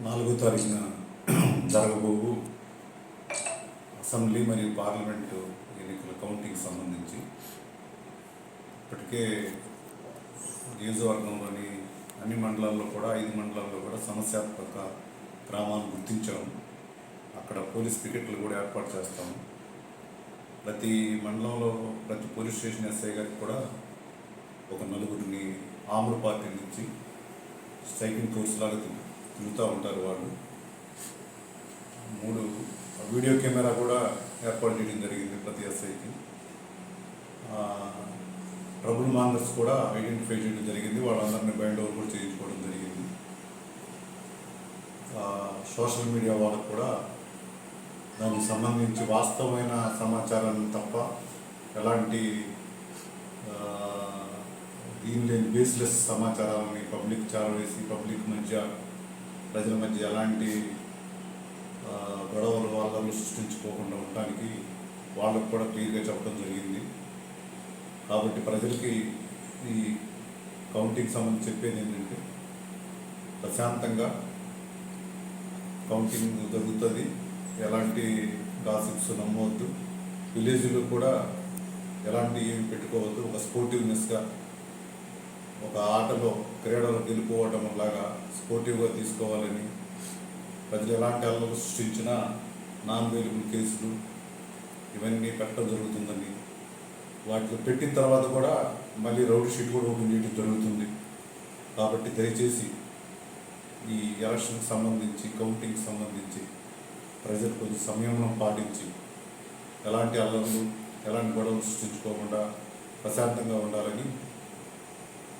నాలుగో తారీఖున జరగబోవు అసెంబ్లీ మరియు పార్లమెంటు ఎన్నికల కౌంటింగ్ సంబంధించి. ఇప్పటికే నియోజకవర్గంలోని అన్ని మండలాల్లో కూడా ఐదు మండలాల్లో కూడా సమస్యాత్మక గ్రామాలు గుర్తించాము అక్కడ పోలీస్ పికెట్లు కూడా ఏర్పాటు చేస్తాము ప్రతి మండలంలో ప్రతి పోలీస్ స్టేషన్ ఎస్ఐ గారికి కూడా ఒక నలుగురిని ఆమ్ర పార్టీ నుంచి సైకిల్ కోర్స్ లాగా దిగుతూ ఉంటారు వాళ్ళు. మూడు వీడియో కెమెరా కూడా ఏర్పాటు చేయడం జరిగింది ప్రతి ఎస్ఐకి. ట్రబుల్ మాంగర్స్ కూడా ఐడెంటిఫై చేయడం జరిగింది. వాళ్ళందరినీ బైండ్ ఓవర్ కూడా చేయించుకోవడం జరిగింది. సోషల్ మీడియా వాళ్ళకు కూడా దానికి సంబంధించి వాస్తవమైన సమాచారాన్ని తప్ప ఎలాంటి దీని లేని బేస్లెస్ సమాచారాలని పబ్లిక్ చారవేసి పబ్లిక్ మధ్య ప్రజల మధ్య ఎలాంటి గొడవలు వాళ్ళని సృష్టించుకోకుండా ఉండడానికి వాళ్ళకు కూడా క్లియర్గా చెప్పడం జరిగింది. కాబట్టి ప్రజలకి ఈ కౌంటింగ్ సంబంధించి చెప్పేది ఏంటంటే ప్రశాంతంగా కౌంటింగ్ జరుగుతుంది. ఎలాంటి గాసిప్స్ నమ్మవద్దు. విలేజ్లో కూడా ఎలాంటి ఏమి పెట్టుకోవద్దు. ఒక స్పోర్టివ్నెస్గా ఒక ఆటలో క్రీడలు గెలుపుకోవటం లాగా స్పోర్టివ్గా తీసుకోవాలని ప్రజలు ఎలాంటి అల్లలు సృష్టించినా నాన్ వేలుబుల్ కేసులు ఇవన్నీ పెట్టడం జరుగుతుందని వాటిలో పెట్టిన తర్వాత కూడా మళ్ళీ రౌడ్ షీట్ కూడా ఓపెన్ చేయడం జరుగుతుంది. కాబట్టి దయచేసి ఈ ఎలక్షన్కి సంబంధించి కౌంటింగ్కి సంబంధించి ప్రజలు కొంచెం సంయమనం పాటించి ఎలాంటి అల్లర్లు ఎలాంటి గొడవలు సృష్టించుకోకుండా ప్రశాంతంగా ఉండాలని